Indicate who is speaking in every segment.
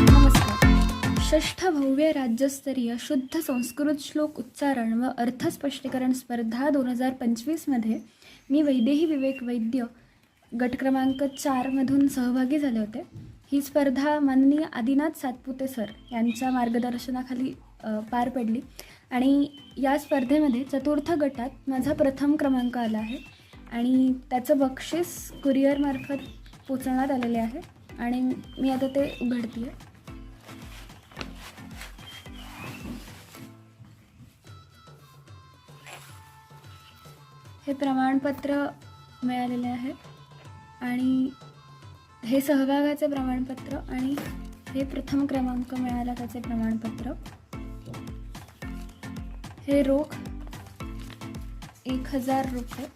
Speaker 1: नमस्कार. षष्ठ भव्य राज्यस्तरीय शुद्ध संस्कृत श्लोक उच्चारण व अर्थस्पष्टीकरण स्पर्धा दोन हजार पंचवीसमध्ये मी वैदेही विवेक वैद्य गट क्रमांक चारमधून सहभागी झाले होते. ही स्पर्धा माननीय आदिनाथ सातपुते सर यांच्या मार्गदर्शनाखाली पार पडली आणि या स्पर्धेमध्ये चतुर्थ गटात माझा प्रथम क्रमांक आला आहे आणि त्याचं बक्षीस कुरिअरमार्फत पोचवण्यात आलेले आहे आणि मी आता ते उघडते आहे हे प्रमाणपत्र मिळालेले आहे आणि हे सहभागाचे प्रमाणपत्र आणि हे प्रथम क्रमांक मिळाला त्याचे प्रमाणपत्र. हे रोख एक हजार रुपये.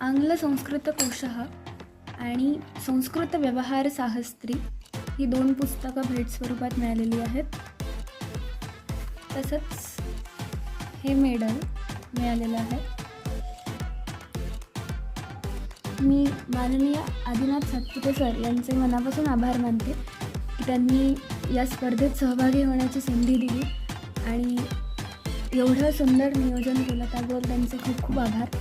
Speaker 1: आंग्लसंस्कृतकोशः आणि संस्कृत व्यवहार साहस्त्री ही दोन पुस्तकं भेट स्वरूपात मिळालेली आहेत. तसंच हे मेडल मिळालेलं आहे. मी माननीय आदिनाथ सातपुते सर यांचे मनापासून आभार मानते की त्यांनी या स्पर्धेत सहभागी होण्याची संधी दिली आणि एवढं सुंदर नियोजन केलं त्याबद्दल त्यांचे खूप खूप आभार.